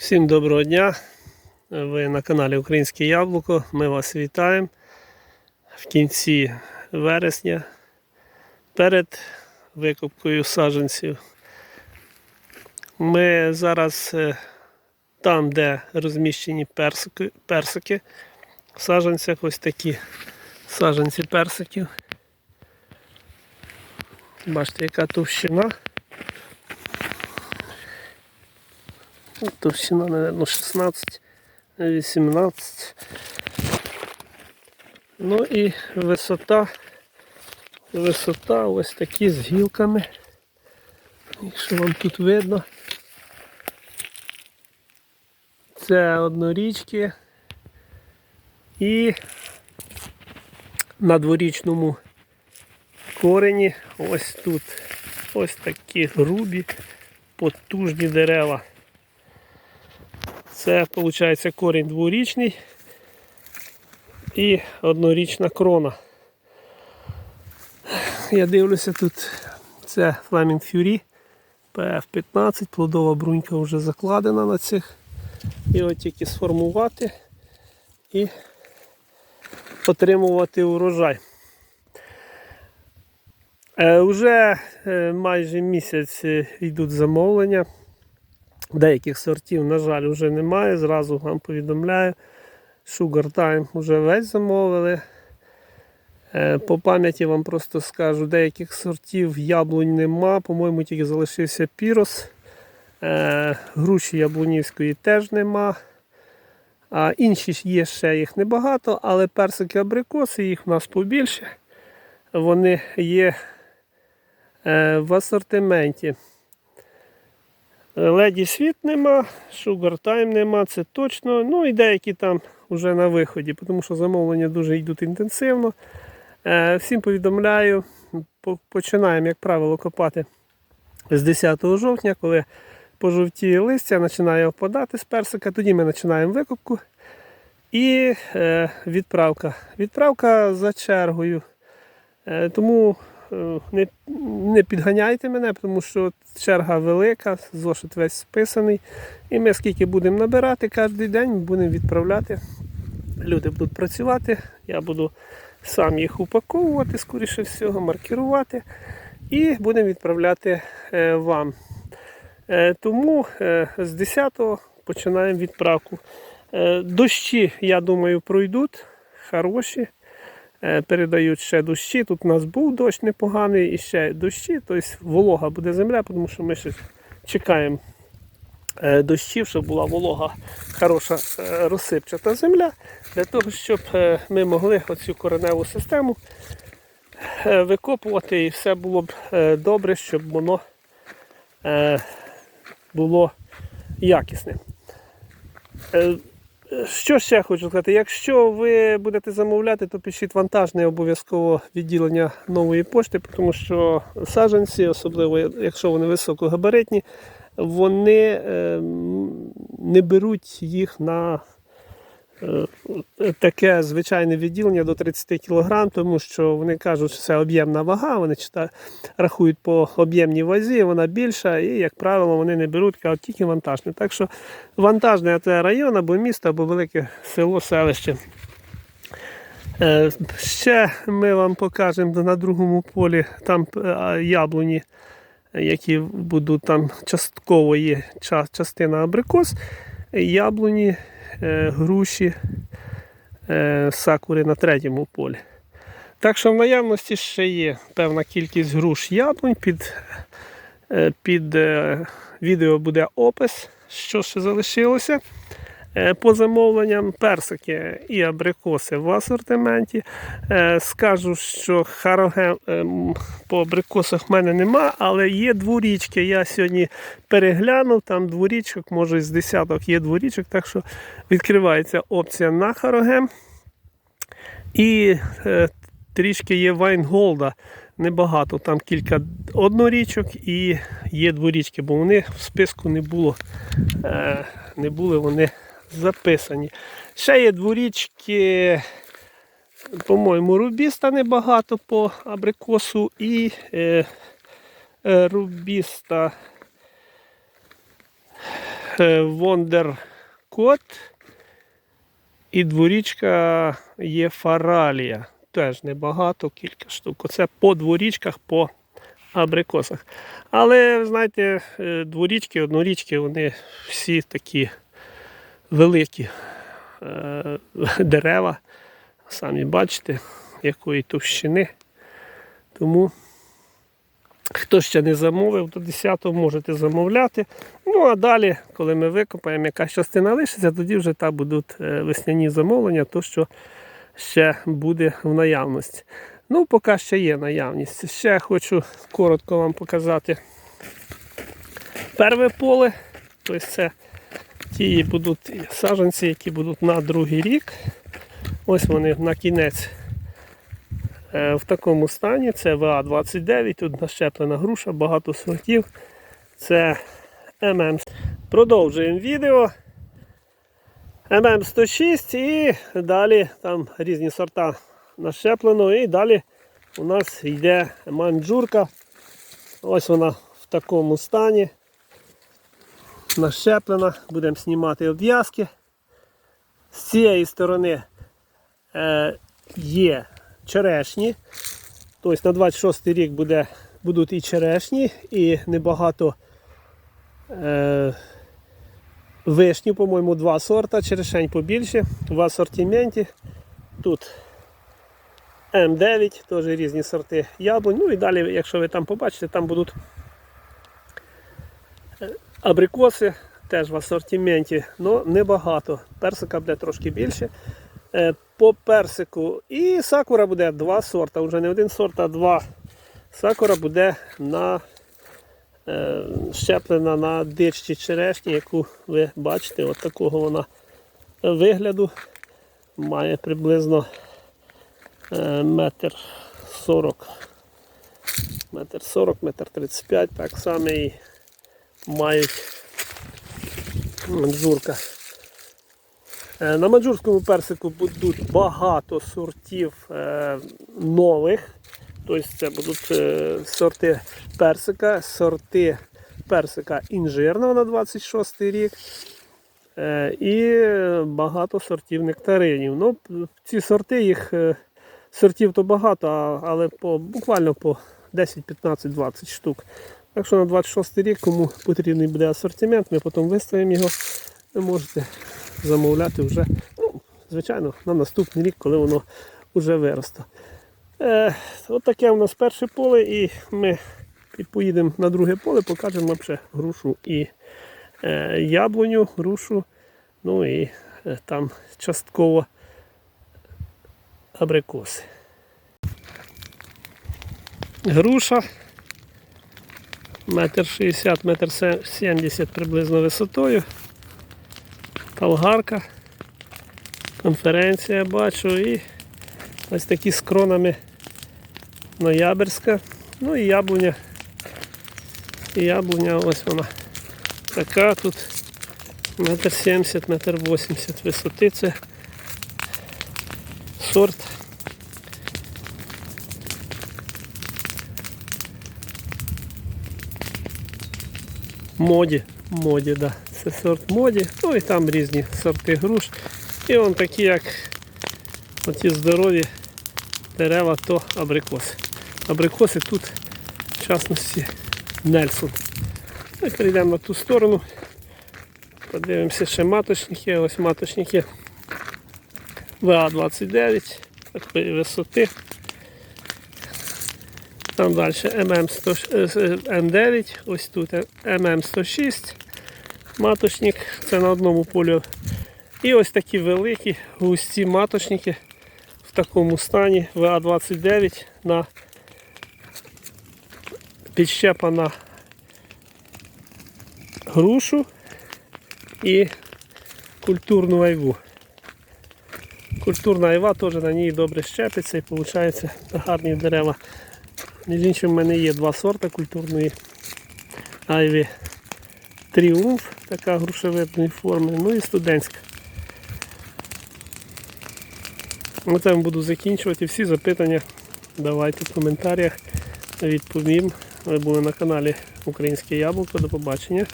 Всім доброго дня. Ви на каналі Українське Яблуко. Ми вас вітаємо в кінці вересня перед викупкою саджанців. Ми зараз е, там, де розміщені персики, персики в саджанцях, ось такі саджанці персиків. Бачите, яка товщина. Товщина, наверное, 16, 18. Ну і висота. Висота ось такі з гілками. Якщо вам тут видно. Це однорічки. І на дворічному корені ось тут ось такі грубі, потужні дерева. Це виходить корінь дворічний і однорічна крона. Я дивлюся тут, це Flaming Fury PF15, плодова брунька вже закладена на цих. Його тільки сформувати і отримувати урожай. Е, Уже е, майже місяць е, йдуть замовлення. Деяких сортів, на жаль, вже немає. Зразу вам повідомляю. Sugar Time вже весь замовили. Е, По пам'яті вам просто скажу, деяких сортів яблунь нема. По-моєму, тільки залишився пірос. Е, Груші яблунівської теж нема. А інші є ще їх небагато, але персики абрикоси, їх в нас побільше. Вони є е, в асортименті. Леді світ нема, Sugar Time нема, це точно. Ну і деякі там вже на виході, тому що замовлення дуже йдуть інтенсивно. Е, Всім повідомляю, починаємо, як правило, копати з 10 жовтня, коли пожовтіє листя, починає опадати з персика, тоді ми починаємо викупку. І е, відправка. Відправка за чергою. Е, тому не, не підганяйте мене, тому що черга велика, зошит весь списаний. І ми скільки будемо набирати кожен день, будемо відправляти. Люди будуть працювати, я буду сам їх упаковувати, скоріше всього, маркірувати і будемо відправляти е, вам. Е, тому е, з 10-го починаємо відправку. Е, дощі, я думаю, пройдуть хороші. Е, передають ще дощі. Тут у нас був дощ непоганий і ще дощі, тобто волога буде земля, тому що ми ще чекаємо е, дощів, щоб була волога, хороша е, розсипчата земля, для того, щоб ми могли оцю кореневу систему викопувати і все було б добре, щоб воно було якісне. Що ще хочу сказати? Якщо ви будете замовляти, то пишіть вантажне обов'язково відділення нової пошти, тому що саджанці, особливо якщо вони високогабаритні, вони е, не беруть їх на таке звичайне відділення до 30 кг, тому що вони кажуть, що це об'ємна вага, вони рахують по об'ємній вазі, вона більша, і, як правило, вони не беруть кажуть, тільки вантажне. Так що вантажне це район або місто, або велике село, селище. Е, Ще ми вам покажемо на другому полі там е, яблуні, які будуть там частково є частина абрикос, яблуні, е, груші, е, сакури на третьому полі. Так що в наявності ще є певна кількість груш яблунь. Під, е, під е, відео буде опис, що ще залишилося. Е, По замовленням персики і абрикоси в асортименті. Е, Скажу, що хароген ем, по абрикосах в мене нема, але є дворічки. Я сьогодні переглянув, там дворічок, може з десяток є дворічок, так що відкривається опція на харогем. І е, трішки є Вайнголда. Небагато, там кілька однорічок і є дворічки, бо вони в списку не було, е, не були вони записані. Ще є дворічки, по-моєму, рубіста небагато по абрикосу і е, е, рубіста е, Вондеркот і дворічка Єфаралія. Теж небагато, кілька штук. Оце по дворічках, по абрикосах. Але, знаєте, е, дворічки, однорічки, вони всі такі великі е, дерева. Самі бачите, якої товщини. Тому хто ще не замовив, до 10-го можете замовляти. Ну а далі, коли ми викопаємо, якась частина лишиться, тоді вже там будуть е, весняні замовлення, то що ще буде в наявності. Ну, поки ще є наявність. Ще хочу коротко вам показати перве поле. Тобто це ті будуть саджанці, які будуть на другий рік. Ось вони на кінець е, в такому стані. Це ВА-29, тут нащеплена груша, багато сортів. Це ММ. Продовжуємо відео. ММ106 і далі там різні сорта нащеплено. І далі у нас йде манджурка. Ось вона в такому стані. Нащеплена. Будемо знімати обв'язки. З цієї сторони е, є черешні. Тобто на 26 рік буде, будуть і черешні, і небагато е, вишні, по-моєму, два сорта, черешень побільше, в асортименті. Тут М9, теж різні сорти яблунь. Ну і далі, якщо ви там побачите, там будуть абрикоси теж в асортименті, але небагато. Персика буде трошки більше. Е, По персику і сакура буде два сорта. Вже не один сорт, а два. Сакура буде на е, щеплена на дичці черешні, яку ви бачите, от такого вона вигляду. Має приблизно е, метр сорок. Метр сорок, метр тридцять п'ять, так само і мають манджурка. Е, На манджурському персику будуть багато сортів е, нових. Тобто це будуть е, сорти персика, сорти персика інжирного на 26 рік. І багато сортів нектаринів. Ну, ці сорти, їх сортів то багато, але по, буквально по 10, 15, 20 штук. Так що на 26 рік, кому потрібний буде асортимент, ми потім виставимо його. Ви можете замовляти вже, ну, звичайно, на наступний рік, коли воно вже виросте. Е, от таке у нас перше поле, і ми поїдемо на друге поле, покажемо вам грушу і е, яблуню, грушу, ну і е, там частково абрикоси. Груша метр шістдесят, метр сімдесят приблизно висотою. Талгарка. Конференція бачу і ось такі з кронами ноябрьська. Ну і яблуня. І яблуня ось вона така тут метр сімдесят, метр вісімдесят висоти. Це сорт. Моді. Моді, да. Це сорт моді. Ну і там різні сорти груш. І вон такі, як оті здорові дерева, то абрикоси. Абрикоси тут, в частності, Нельсон. Ми перейдемо на ту сторону. Подивимося ще маточники. Ось маточники ВА-29 такої висоти. Там далі ММ9, ось тут ММ106 маточник, це на одному полі. І ось такі великі густі маточники в такому стані ВА-29 на підщепа на грушу і культурну айву. Культурна айва теж на ній добре щепиться і виходить гарні дерева. Між іншим, в мене є два сорти культурної айві. Тріумф, така грушевидної форми, ну і студентська. На цьому буду закінчувати. Всі запитання давайте в коментарях. Відповім. Ви були на каналі Українське Яблуко. До побачення.